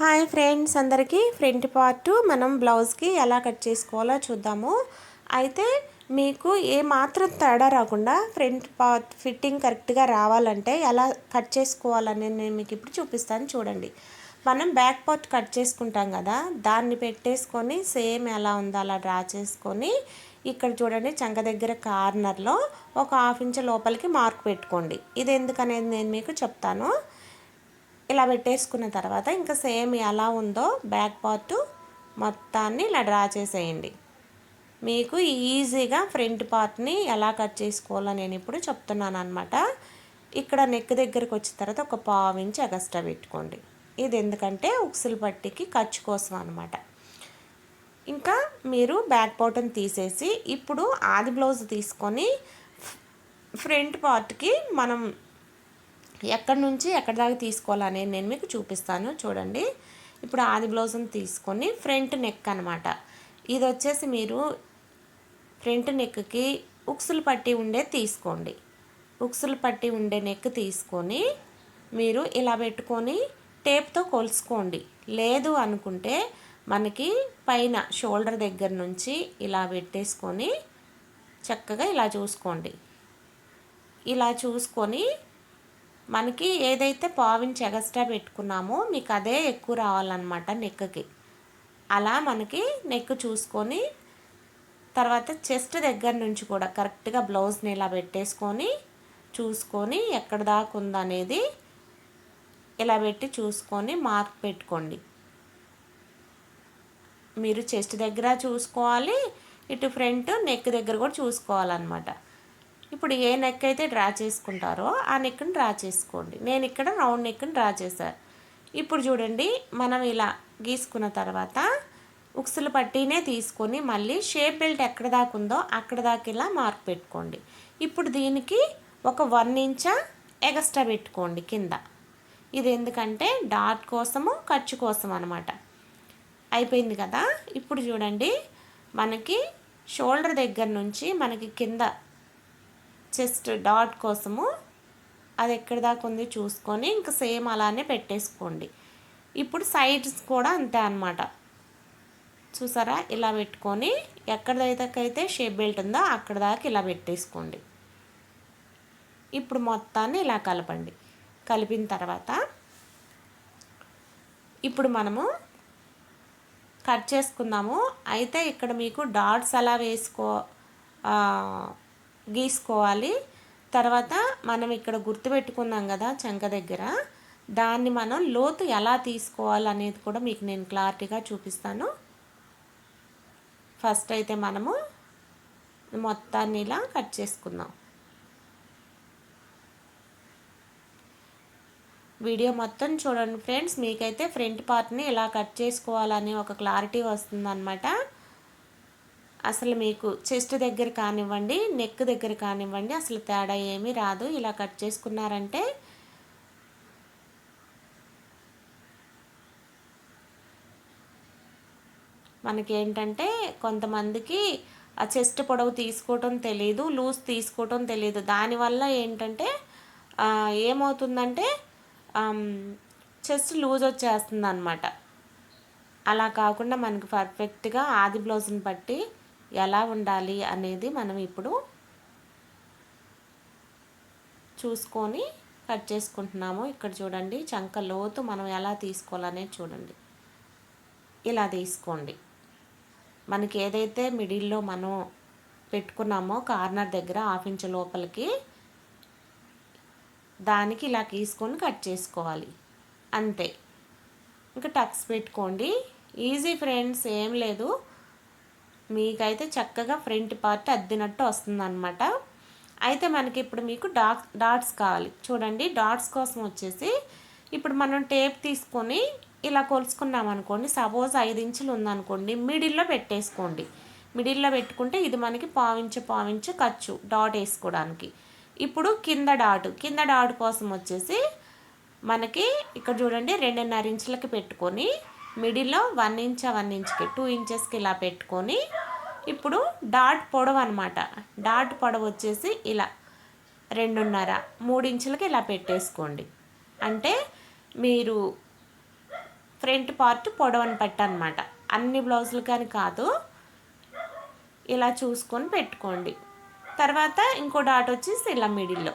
Hi friends అందరికీ front part మనం బ్లౌజ్కి ఎలా కట్ చేసుకోవాలో చూద్దాము. అయితే మీకు ఏ మాత్రం తేడా రాకుండా ఫ్రంట్ పార్ట్ ఫిట్టింగ్ కరెక్ట్గా రావాలంటే ఎలా కట్ చేసుకోవాలని నేను మీకు ఇప్పుడు చూపిస్తాను చూడండి. మనం బ్యాక్ పార్ట్ కట్ చేసుకుంటాం కదా దాన్ని పెట్టేసుకొని సేమ్ ఎలా ఉందో అలా డ్రా చేసుకొని ఇక్కడ చూడండి చంక దగ్గర కార్నర్లో ఒక హాఫ్ ఇంచ్ లోపలికి మార్క్ పెట్టుకోండి. ఇది ఎందుకనేది నేను మీకు చెప్తాను. ఇలా పెట్టేసుకున్న తర్వాత ఇంకా సేమ్ ఎలా ఉందో బ్యాక్ పార్ట్ మొత్తాన్ని ఇలా డ్రా చేసేయండి. మీకు ఈజీగా ఫ్రంట్ పార్ట్ని ఎలా కట్ చేసుకోవాలో నేను ఇప్పుడు చెప్తున్నాను అనమాట ఇక్కడ నెక్ దగ్గరకు వచ్చిన తర్వాత ఒక పావు ఇంచ్ ఎగస్ట్రా పెట్టుకోండి. ఇది ఎందుకంటే ఉక్సులు పట్టికి ఖర్చు కోసం అనమాట ఇంకా మీరు బ్యాక్ పార్ట్ని తీసేసి ఇప్పుడు ఆది బ్లౌజ్ తీసుకొని ఫ్రంట్ పార్ట్కి మనం ఎక్కడి నుంచి ఎక్కడి దాకా తీసుకోవాలనేది నేను మీకు చూపిస్తాను చూడండి. ఇప్పుడు ఆది బ్లౌజ్ని తీసుకొని ఫ్రంట్ నెక్ అనమాట ఇది వచ్చేసి మీరు ఫ్రంట్ నెక్కి ఉక్సులు పట్టి ఉండే తీసుకోండి. ఉక్సులు పట్టి ఉండే నెక్ తీసుకొని మీరు ఇలా పెట్టుకొని టేప్తో కొలుసుకోండి. లేదు అనుకుంటే మనకి పైన షోల్డర్ దగ్గర నుంచి ఇలా పెట్టేసుకొని చక్కగా ఇలా చూసుకోండి. ఇలా చూసుకొని మనకి ఏదైతే పావించి ఎగస్ట్రా పెట్టుకున్నామో మీకు అదే ఎక్కువ రావాలన్నమాట నెక్కి. అలా మనకి నెక్ చూసుకొని తర్వాత చెస్ట్ దగ్గర నుంచి కూడా కరెక్ట్గా బ్లౌజ్ని ఇలా పెట్టేసుకొని చూసుకొని ఎక్కడ దాకా ఉందనేది ఇలా పెట్టి చూసుకొని మార్క్ పెట్టుకోండి. మీరు చెస్ట్ దగ్గర చూసుకోవాలి ఇటు ఫ్రంట్ నెక్ దగ్గర కూడా చూసుకోవాలన్నమాట. ఇప్పుడు ఏ నెక్ అయితే డ్రా చేసుకుంటారో ఆ నెక్ని డ్రా చేసుకోండి. నేను ఇక్కడ రౌండ్ నెక్ని డ్రా చేశాను ఇప్పుడు చూడండి మనం ఇలా గీసుకున్న తర్వాత ఉక్సులు పట్టీనే తీసుకొని మళ్ళీ షేప్ బెల్ట్ ఎక్కడ దాకా ఉందో అక్కడ దాకా ఇలా మార్క్ పెట్టుకోండి. ఇప్పుడు దీనికి ఒక వన్ ఇంచ ఎగస్ట్రా పెట్టుకోండి కింద. ఇది ఎందుకంటే డాట్ కోసము ఖర్చు కోసం అనమాట అయిపోయింది కదా? ఇప్పుడు చూడండి మనకి షోల్డర్ దగ్గర నుంచి మనకి కింద చెస్ట్ డాట్ కోసము అది ఎక్కడి దాకా ఉంది చూసుకొని ఇంకా సేమ్ అలానే పెట్టేసుకోండి. ఇప్పుడు సైడ్స్ కూడా అంతే అనమాట చూసారా? ఇలా పెట్టుకొని ఎక్కడిదైతే షేప్ బెల్ట్ ఉందో అక్కడ దాకా ఇలా పెట్టేసుకోండి. ఇప్పుడు మొత్తాన్ని ఇలా కలపండి. కలిపిన తర్వాత ఇప్పుడు మనము కట్ చేసుకుందాము. అయితే ఇక్కడ మీకు డాట్స్ ఎలా వేసుకో గీసుకోవాలి. తర్వాత మనం ఇక్కడ గుర్తుపెట్టుకున్నాం కదా చంక దగ్గర. దాన్ని మనం లోతు ఎలా తీసుకోవాలి అనేది కూడా మీకు నేను క్లారిటీగా చూపిస్తాను. ఫస్ట్ అయితే మనము మొత్తాన్ని ఇలా కట్ చేసుకుందాం. వీడియో మొత్తం చూడండి ఫ్రెండ్స్. మీకైతే ఫ్రంట్ పార్ట్ని ఎలా కట్ చేసుకోవాలని ఒక క్లారిటీ వస్తుందన్నమాట. అసలు మీకు చెస్ట్ దగ్గర కానివ్వండి నెక్ దగ్గర కానివ్వండి అసలు తేడా ఏమీ రాదు. ఇలా కట్ చేసుకున్నారంటే మనకి ఏంటంటే కొంతమందికి ఆ చెస్ట్ పొడవు తీసుకోవటం తెలియదు లూజ్ తీసుకోవటం తెలియదు దానివల్ల ఏంటంటే ఏమవుతుందంటే చెస్ట్ లూజ్ వచ్చేస్తుంది అనమాట అలా కాకుండా మనకి పర్ఫెక్ట్గా ఆది బ్లౌజ్ని బట్టి ఎలా ఉండాలి అనేది మనం ఇప్పుడు చూసుకొని కట్ చేసుకుంటున్నాము. ఇక్కడ చూడండి చంక లోతు మనం ఎలా తీసుకోవాలనేది చూడండి. ఇలా తీసుకోండి. మనకి ఏదైతే మిడిల్లో మనం పెట్టుకున్నామో కార్నర్ దగ్గర హాఫ్ ఇంచ్ లోపలికి దానికి ఇలా తీసుకొని కట్ చేసుకోవాలి. అంతే. ఇంకా టక్స్ పెట్టుకోండి. ఈజీ ఫ్రెండ్స్ ఏం లేదు. మీకైతే చక్కగా ఫ్రంట్ పార్ట్ అద్దినట్టు వస్తుందన్నమాట. అయితే మనకి ఇప్పుడు మీకు డాట్ డాట్స్ కావాలి. చూడండి డాట్స్ కోసం వచ్చేసి ఇప్పుడు మనం టేప్ తీసుకొని ఇలా కొలుసుకున్నాం అనుకోండి సపోజ్ ఐదు ఇంచులు ఉందనుకోండి మిడిల్లో పెట్టేసుకోండి. మిడిల్లో పెట్టుకుంటే ఇది మనకి పావించు పావించు ఖర్చు డాట్ వేసుకోవడానికి. ఇప్పుడు కింద డాట్ కింద డాట్ కోసం వచ్చేసి మనకి ఇక్కడ చూడండి రెండున్నర ఇంచులకి పెట్టుకొని మిడిల్లో వన్ ఇంచ్ వన్ ఇంచ్కి టూ ఇంచెస్కి ఇలా పెట్టుకొని ఇప్పుడు డాట్ పొడవు అనమాట డాట్ పొడవు వచ్చేసి ఇలా రెండున్నర. మూడు ఇంచులకి ఇలా పెట్టేసుకోండి. అంటే మీరు ఫ్రంట్ పార్ట్ పొడవని పెట్టనమాట అన్ని బ్లౌజులు కానీ కాదు. ఇలా చూసుకొని పెట్టుకోండి. తర్వాత ఇంకో డాట్ వచ్చేసి ఇలా మిడిల్లో.